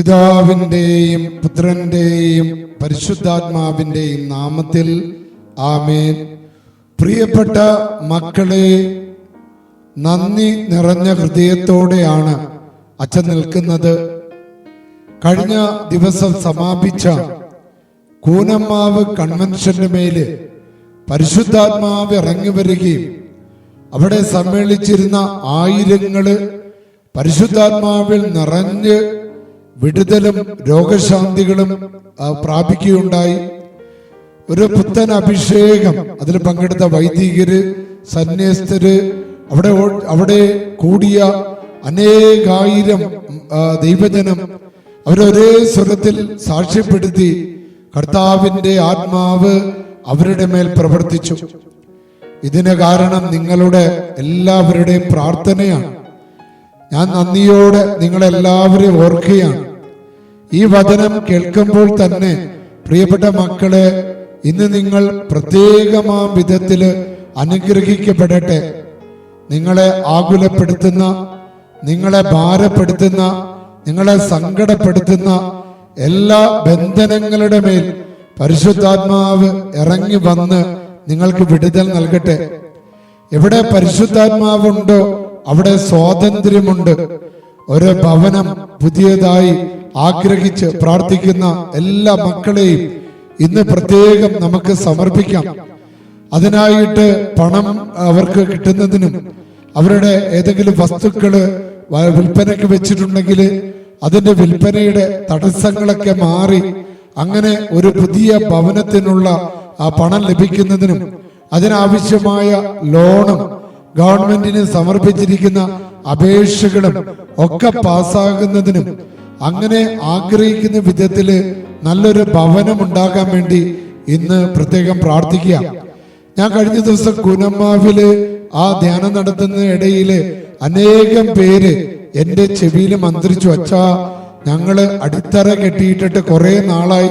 പിതാവിന്റെയും പുത്രന്റെയും പരിശുദ്ധാത്മാവിന്റെയും നാമത്തിൽ ആമേൻ. പ്രിയപ്പെട്ട മക്കളെ നന്ദി നിറഞ്ഞ ഹൃദയത്തോടെയാണ് അച്ഛൻ നിൽക്കുന്നത്. കഴിഞ്ഞ ദിവസം സമാപിച്ച കൂനമ്മാവ് കൺവെൻഷന്റെ മേൽ പരിശുദ്ധാത്മാവ് ഇറങ്ങി വരികയും അവിടെ സമ്മേളിച്ചിരുന്ന ആയിരങ്ങൾ പരിശുദ്ധാത്മാവിൽ നിറഞ്ഞ് വിടുതലും രോഗശാന്തികളും പ്രാപിക്കുകയുണ്ടായി. ഒരു പുത്തൻ അഭിഷേകം അതിൽ പങ്കെടുത്ത വൈദികര് സന്യസ്തര് അവിടെ അവിടെ കൂടിയ അനേകായിരം ദൈവജനം അവരൊരേ സ്വരത്തിൽ സാക്ഷ്യപ്പെടുത്തി കർത്താവിന്റെ ആത്മാവ് അവരുടെ മേൽ പ്രവർത്തിച്ചു. ഇതിന് കാരണം നിങ്ങളുടെ എല്ലാവരുടെയും പ്രാർത്ഥനയാണ്. ഞാൻ നന്ദിയോടെ നിങ്ങളെല്ലാവരെയും ഓർക്കുകയാണ്. ഈ വചനം കേൾക്കുമ്പോൾ തന്നെ പ്രിയപ്പെട്ട മക്കളെ ഇന്ന് നിങ്ങൾ പ്രത്യേകമാം വിധത്തിൽ അനുഗ്രഹിക്കപ്പെടട്ടെ. നിങ്ങളെ ആകുലപ്പെടുത്തുന്ന നിങ്ങളെ ഭാരപ്പെടുത്തുന്ന നിങ്ങളെ സങ്കടപ്പെടുത്തുന്ന എല്ലാ ബന്ധനങ്ങളുടെ മേൽ പരിശുദ്ധാത്മാവ് ഇറങ്ങി വന്ന് നിങ്ങൾക്ക് വിടുതൽ നൽകട്ടെ. എവിടെ പരിശുദ്ധാത്മാവുണ്ടോ അവിടെ സ്വാതന്ത്ര്യമുണ്ട്. ഒരു ഭവനം പുതിയതായി ആഗ്രഹിച്ച് പ്രാർത്ഥിക്കുന്ന എല്ലാ മക്കളെയും ഇന്ന് പ്രത്യേകം നമുക്ക് സമർപ്പിക്കാം. അതിനായിട്ട് പണം അവർക്ക് കിട്ടുന്നതിനും അവരുടെ ഏതെങ്കിലും വസ്തുക്കൾ വ- വിൽപ്പനയ്ക്ക് വെച്ചിട്ടുണ്ടെങ്കിൽ അതിന്റെ വിൽപ്പനയുടെ തടസ്സങ്ങളൊക്കെ മാറി അങ്ങനെ ഒരു പുതിയ ഭവനത്തിനുള്ള ആ പണം ലഭിക്കുന്നതിനും അതിനാവശ്യമായ ലോണും ഗവൺമെന്റിന് സമർപ്പിച്ചിരിക്കുന്ന അപേക്ഷകളും ഒക്കെ പാസ്സാകുന്നതിനും അങ്ങനെ ആഗ്രഹിക്കുന്ന വിധത്തിൽ നല്ലൊരു ഭവനം ഉണ്ടാകാൻ വേണ്ടി ഇന്ന് പ്രത്യേകം പ്രാർത്ഥിക്കുക. ഞാൻ കഴിഞ്ഞ ദിവസം കുനമ്മാവിൽ ആ ധ്യാനം നടത്തുന്ന ഇടയിൽ അനേകം പേര് എന്റെ ചെവിയിൽ മന്ത്രിച്ചു അച്ഛാ ഞങ്ങൾ അടിത്തറ കെട്ടിയിട്ടിട്ട് കുറെ നാളായി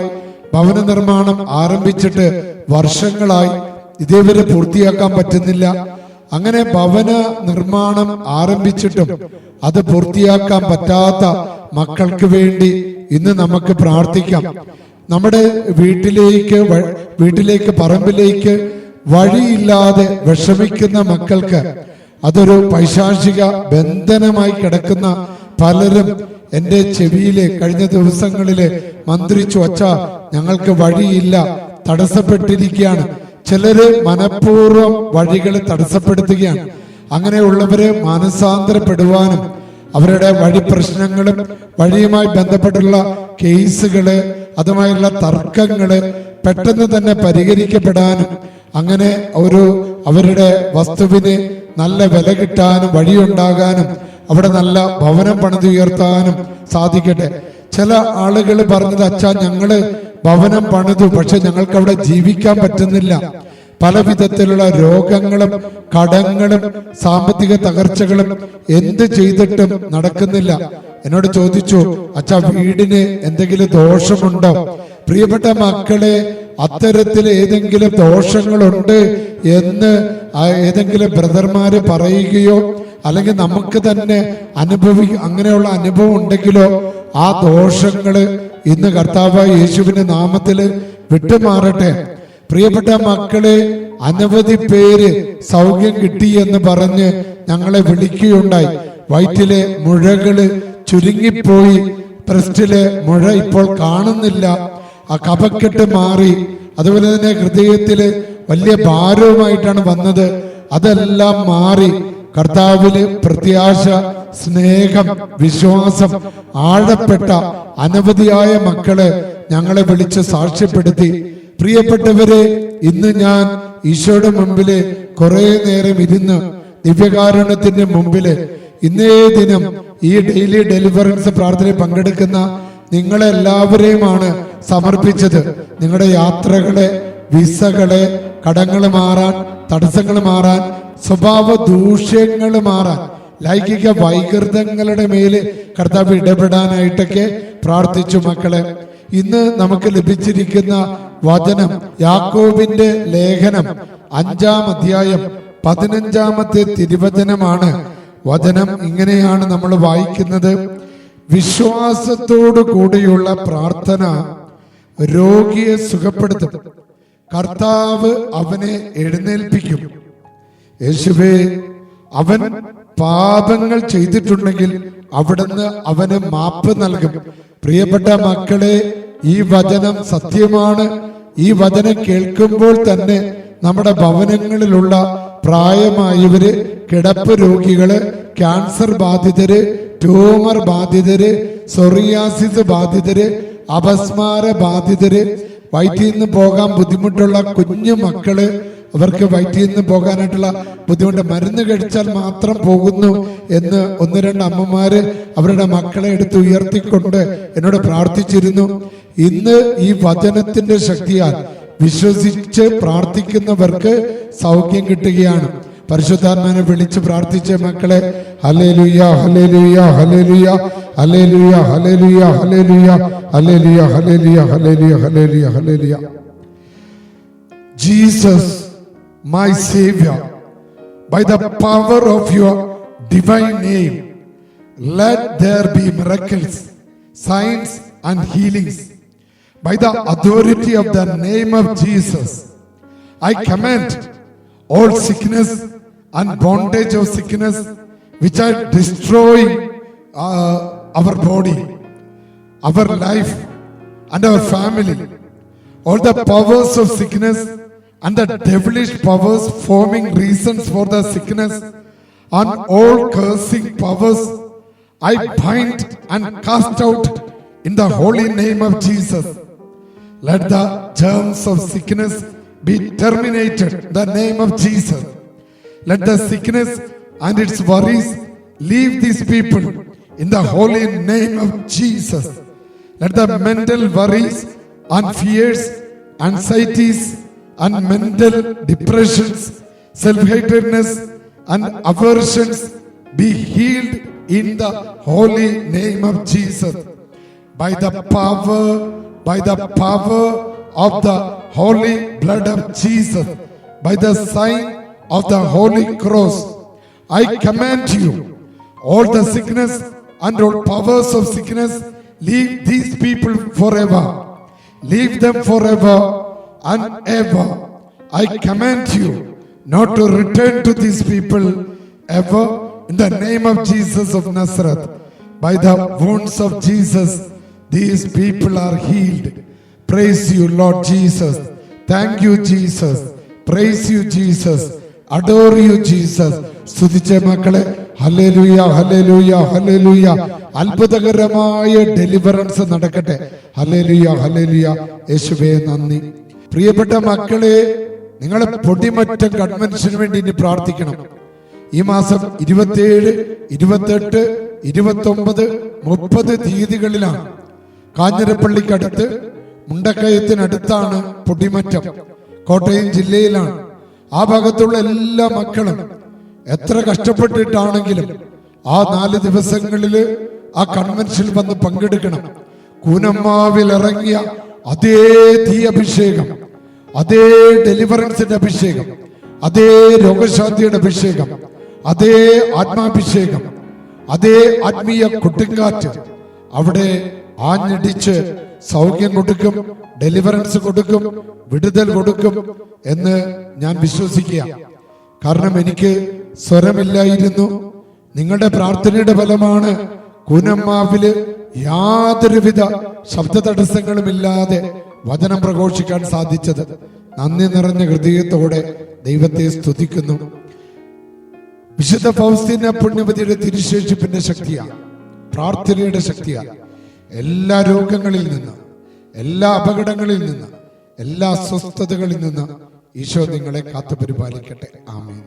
ഭവന നിർമ്മാണം ആരംഭിച്ചിട്ട് വർഷങ്ങളായി ഇതേവരെ പൂർത്തിയാക്കാൻ പറ്റുന്നില്ല. അങ്ങനെ ഭവന നിർമ്മാണം ആരംഭിച്ചിട്ടും അത് പൂർത്തിയാക്കാൻ പറ്റാത്ത മക്കൾക്ക് വേണ്ടി ഇന്ന് നമുക്ക് പ്രാർത്ഥിക്കാം. നമ്മുടെ വീട്ടിലേക്ക് വീട്ടിലേക്ക് പറമ്പിലേക്ക് വഴിയില്ലാതെ വിഷമിക്കുന്ന മക്കൾക്ക് അതൊരു പൈശാചിക ബന്ധനമായി കിടക്കുന്ന പലരും എന്റെ ചെവിയിലെ കഴിഞ്ഞ ദിവസങ്ങളിൽ മന്ത്രിച്ചു അച്ഛ ഞങ്ങൾക്ക് വഴിയില്ല തടസ്സപ്പെട്ടിരിക്കുകയാണ്. ചിലര് മനഃപൂർവം വഴികൾ തടസ്സപ്പെടുത്തുകയാണ്. അങ്ങനെയുള്ളവര് മാനസാന്തരപ്പെടുവാനും അവരുടെ വഴി പ്രശ്നങ്ങളും വഴിയുമായി ബന്ധപ്പെട്ടുള്ള കേസുകൾ അതുമായുള്ള തർക്കങ്ങൾ പെട്ടെന്ന് തന്നെ പരിഹരിക്കപ്പെടാനും അങ്ങനെ ഒരു അവരുടെ വസ്തുവിന് നല്ല വില കിട്ടാനും വഴിയുണ്ടാകാനും അവിടെ നല്ല ഭവനം പണിതുയർത്താനും സാധിക്കട്ടെ. ചില ആളുകൾ പറഞ്ഞത് അച്ഛാ ഞങ്ങൾ ഭവനം പണിതു പക്ഷെ ഞങ്ങൾക്ക് അവിടെ ജീവിക്കാൻ പറ്റുന്നില്ല. പല വിധത്തിലുള്ള രോഗങ്ങളും കടങ്ങളും സാമ്പത്തിക തകർച്ചകളും എന്ത് ചെയ്തിട്ടും നടക്കുന്നില്ല. എന്നോട് ചോദിച്ചു അച്ഛ വീടിന് എന്തെങ്കിലും ദോഷമുണ്ടോ? പ്രിയപ്പെട്ട മക്കളെ അത്തരത്തിൽ ഏതെങ്കിലും ദോഷങ്ങളുണ്ട് എന്ന് ഏതെങ്കിലും ബ്രദർമാര് പറയുകയോ അല്ലെങ്കിൽ നമുക്ക് തന്നെ അനുഭവി അങ്ങനെയുള്ള അനുഭവം ഉണ്ടെങ്കിലോ ആ ദോഷങ്ങൾ ഇന്ന് കർത്താവ് യേശുവിന്റെ നാമത്തിൽ വിട്ടുമാറട്ടെ. പ്രിയപ്പെട്ട മക്കളെ അനവധി പേര് സൗഖ്യം കിട്ടി എന്ന് പറഞ്ഞ് ഞങ്ങളെ വിളിക്കുകയുണ്ടായി. വയറ്റിലെ മുഴകൾ ചുരുങ്ങിപ്പോയി. ബ്രസ്റ്റിലെ മുഴ ഇപ്പോൾ കാണുന്നില്ല. ആ കപക്കെട്ട് മാറി. അതുപോലെ തന്നെ ഹൃദയത്തിൽ വലിയ ഭാരവുമായിട്ടാണ് വന്നത്. അതെല്ലാം മാറി. കർത്താവിൽ പ്രത്യാശ സ്നേഹം വിശ്വാസം ആഴപ്പെട്ട അനവധിയായ മക്കളെ ഞങ്ങളെ വിളിച്ച് സാക്ഷ്യപ്പെടുത്തി. പ്രിയപ്പെട്ടവരെ ഇന്ന് ഞാൻ ഈശോയുടെ മുമ്പിൽ കുറെ നേരം ഇരുന്ന് ദിവ്യകാരുണ്യത്തിന്റെ മുമ്പിൽ ഇന്നേ ദിനം ഈ ഡെയിലി ഡെലിവറൻസ് പ്രാർത്ഥനയിൽ പങ്കെടുക്കുന്ന നിങ്ങളെല്ലാവരെയുമാണ് സമർപ്പിച്ചത്. നിങ്ങളുടെ യാത്രകളെ വിസകളെ കടങ്ങൾ മാറാൻ തടസ്സങ്ങൾ മാറാൻ സ്വഭാവ ദൂഷ്യങ്ങൾ മാറാൻ ലൈംഗിക വൈകൃതങ്ങളുടെ മേൽ കർത്താവ് ഇടപെടാനായിട്ടൊക്കെ പ്രാർത്ഥിച്ചു മക്കളെ. ഇന്ന് നമുക്ക് ലഭിച്ചിരിക്കുന്ന വചനം യാക്കോബിന്റെ ലേഖനം അഞ്ചാം അധ്യായം പതിനഞ്ചാമത്തെ തിരുവചനമാണ്. വചനം ഇങ്ങനെയാണ് നമ്മൾ വായിക്കുന്നത്. വിശ്വാസത്തോടു കൂടിയുള്ള പ്രാർത്ഥന രോഗിയെ സുഖപ്പെടുത്തും. കർത്താവ് അവനെ എഴുന്നേൽപ്പിക്കും. യേശുവേ അവൻ പാപങ്ങൾ ചെയ്തിട്ടുണ്ടെങ്കിൽ അവിടുന്ന് അവന് മാപ്പ് നൽകും. പ്രിയപ്പെട്ട മക്കളെ ഈ വചനം സത്യമാണ്. ഈ വചനം കേൾക്കുമ്പോൾ തന്നെ നമ്മുടെ ഭവനങ്ങളിലുള്ള പ്രായമായവര് കിടപ്പ് രോഗികൾ ക്യാൻസർ ബാധിതര് ട്യൂമർ ബാധിതര് സൊറിയാസിസ് ബാധിതര് അപസ്മാര ബാധിതര് വയറ്റിൽ നിന്ന് പോകാൻ ബുദ്ധിമുട്ടുള്ള കുഞ്ഞു മക്കൾ അവർക്ക് വയറ്റിൽ നിന്ന് പോകാനായിട്ടുള്ള ബുദ്ധിമുട്ട് മരുന്ന് കഴിച്ചാൽ മാത്രം പോകുന്നു എന്ന് ഒന്ന് രണ്ട് അമ്മമാര് അവരുടെ മക്കളെ എടുത്ത് ഉയർത്തിക്കൊണ്ട് എന്നോട് പ്രാർത്ഥിച്ചിരുന്നു ഇന്ന് ഈ വചനത്തിന്റെ ശക്തിയാൽ വിശ്വസിച്ച് പ്രാർത്ഥിക്കുന്നവർക്ക് സൗഖ്യം കിട്ടുകയാണ് പരിശുദ്ധാത്മാനെ വിളിച്ച് പ്രാർത്ഥിച്ച മക്കളെ hallelujah hallelujah hallelujah hallelujah hallelujah hallelujah hallelujah hallelujah hallelujah hallelujah hallelujah Jesus, my Savior, by the power of your divine name, let there be miracles, signs, and healings. By the authority of the name of Jesus, I command all sickness and bondage of sickness which are destroying uh, our body, our life, and our family. All the powers of sickness and the devilish powers forming reasons for the sickness and all cursing powers I bind and cast out in the holy name of Jesus. Let the germs of sickness be terminated in the name of Jesus. Let the sickness and its worries leave these people in the holy name of Jesus. Let the mental worries and fears, anxieties, and mental depressions, self hatredness, and aversions be healed in the holy name of Jesus. By the power, by the power of the holy blood of Jesus, by the sign of the holy cross, I command you, all the sickness and all powers of sickness, leave these people forever. Leave them forever and ever. I command you not to return to these people ever in the name of Jesus of Nazareth. By the wounds of Jesus, these people are healed. Praise you, Lord Jesus. Thank you, Jesus. Praise you, Jesus. Adore you, Jesus. സ്തുതിച്ച മക്കളെ hallelujah hallelujah hallelujah അത്ഭുതകരമായ deliverance നടക്കട്ടെ hallelujah hallelujah യേശുവേ നന്ദി പ്രിയപ്പെട്ട മക്കളെ നിങ്ങളെ പൊടിമറ്റം കൺവെൻഷന് വേണ്ടി ഇനി പ്രാർത്ഥിക്കണം. ഈ മാസം ഇരുപത്തിയേഴ് ഇരുപത്തെട്ട് ഇരുപത്തൊമ്പത് മുപ്പത് തീയതികളിലാണ് കാഞ്ഞിരപ്പള്ളിക്കടുത്ത് മുണ്ടക്കയത്തിനടുത്താണ് പൊടിമറ്റം. കോട്ടയം ജില്ലയിലാണ്. ആ ഭാഗത്തുള്ള എല്ലാ മക്കളും എത്ര കഷ്ടപ്പെട്ടിട്ടാണെങ്കിലും ആ നാല് ദിവസങ്ങളിൽ ആ കൺവെൻഷനിൽ വന്ന് പങ്കെടുക്കണം. കൂനമ്മാവിൽ ഇറങ്ങിയ അതേ തീ അഭിഷേകം അതേ ഡെലിവറൻസിന്റെ അഭിഷേകം അതേ രോഗശാന്തിയുടെ അഭിഷേകം അതേ ആത്മാഭിഷേകം അതേ ആത്മീയ കുട്ടിക്കാറ്റ് അവിടെ ആഞ്ഞടിച്ച് സൗഖ്യം കൊടുക്കും ഡെലിവറൻസ് കൊടുക്കും വിടുതൽ കൊടുക്കും എന്ന് ഞാൻ വിശ്വസിക്കുക. കാരണം എനിക്ക് സ്വരമില്ലായിരുന്നു. നിങ്ങളുടെ പ്രാർത്ഥനയുടെ ഫലമാണ് കൂനമ്മാവിൽ യാതൊരുവിധ ശബ്ദ തടസ്സങ്ങളും ഇല്ലാതെ വചനം പ്രഘോഷിക്കാൻ സാധിച്ചത്. നന്ദി നിറഞ്ഞ ഹൃദയത്തോടെ ദൈവത്തെ സ്തുതിക്കുന്നു. വിശുദ്ധ ഫൗസ്തീന പുണ്യപതിയുടെ തിരുശേഷിപ്പിന്റെ ശക്തിയാണ് പ്രാർത്ഥനയുടെ ശക്തിയാണ്. എല്ലാ രോഗങ്ങളിൽ നിന്ന് എല്ലാ അപകടങ്ങളിൽ നിന്ന് എല്ലാ അസ്വസ്ഥതകളിൽ നിന്ന് ഈശോ നിങ്ങളെ കാത്തുപരിപാലിക്കട്ടെ. ആമേൻ.